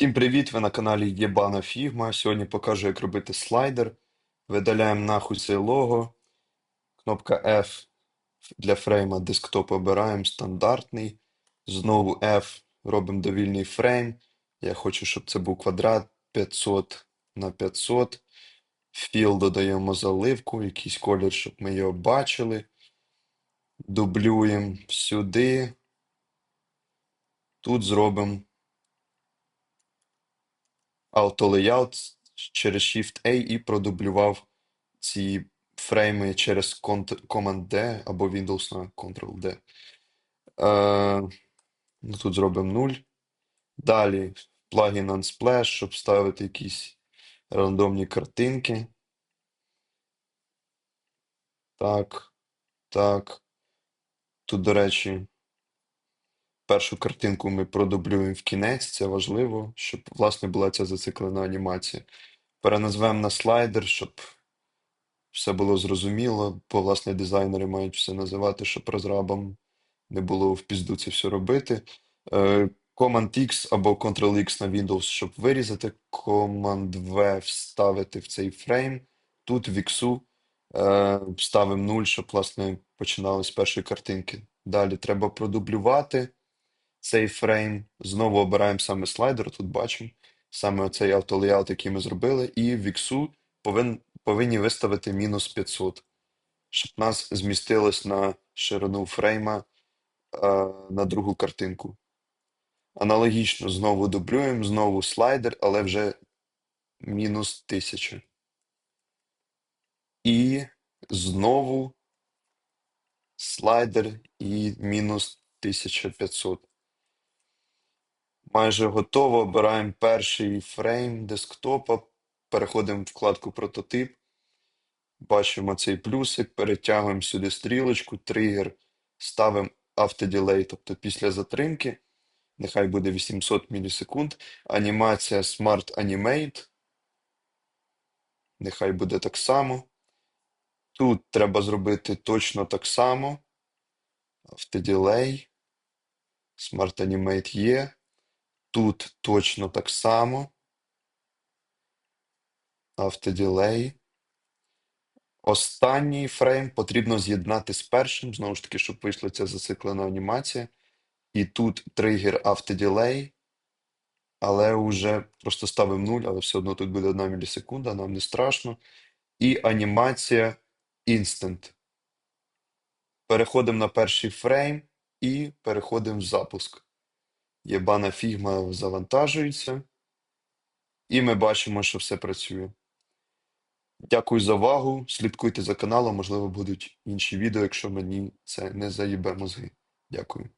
Всім привіт! Ви на каналі Єбана Фігма. Сьогодні покажу, як робити слайдер. Видаляємо нахуй це лого. Кнопка F для фрейма десктоп обираємо стандартний. Знову F робимо довільний фрейм. Я хочу, щоб це був квадрат 500 на 500. Філ додаємо заливку, якийсь колір, щоб ми його бачили. Дублюємо сюди. Тут зробимо Auto-layout через Shift-A і продублював ці фрейми через Command-D або Windows на Ctrl-D. Е, ну, тут зробимо 0. Далі плагін Unsplash, щоб ставити якісь рандомні картинки. Так, так. Тут, до речі, першу картинку ми продублюємо в кінець, це важливо, щоб, власне, була ця зациклена анімація. Переназвемо на слайдер, щоб все було зрозуміло, бо, власне, дизайнери мають все називати, щоб розрабам не було в пізду це все робити. Е, Command-X або Ctrl-X на Windows, щоб вирізати, Command-V вставити в цей фрейм. Тут в X е, ставимо 0, щоб, власне, починали з першої картинки. Далі треба продублювати цей фрейм. Знову обираємо саме слайдер, тут бачимо саме оцей автолеяут, який ми зробили, і в X повин, повинні виставити мінус 500, щоб нас змістилось на ширину фрейма е, на другу картинку. Аналогічно знову дублюємо, знову слайдер, але вже мінус 1000. І знову слайдер і мінус 1500. Майже готово. Обираємо перший фрейм десктопа, переходимо в вкладку Прототип. Бачимо цей плюсик, перетягуємо сюди стрілочку, тригер, ставимо автоділей, тобто після затримки. Нехай буде 800 мілісекунд. Анімація Smart Animate. Нехай буде так само. Тут треба зробити точно так само. Автоділей. Smart Animate є. Тут точно так само. Автоділей. Останній фрейм потрібно з'єднати з першим, знову ж таки, щоб вийшла ця зациклена анімація. І тут тригер автоділей, але вже просто ставимо 0, але все одно тут буде 1 мілісекунда, нам не страшно. І анімація Instant. Переходимо на перший фрейм і переходимо в запуск. Єбана фігма завантажується. І ми бачимо, що все працює. Дякую за увагу. Слідкуйте за каналом, можливо, будуть інші відео, якщо мені це не заїбе мозги. Дякую.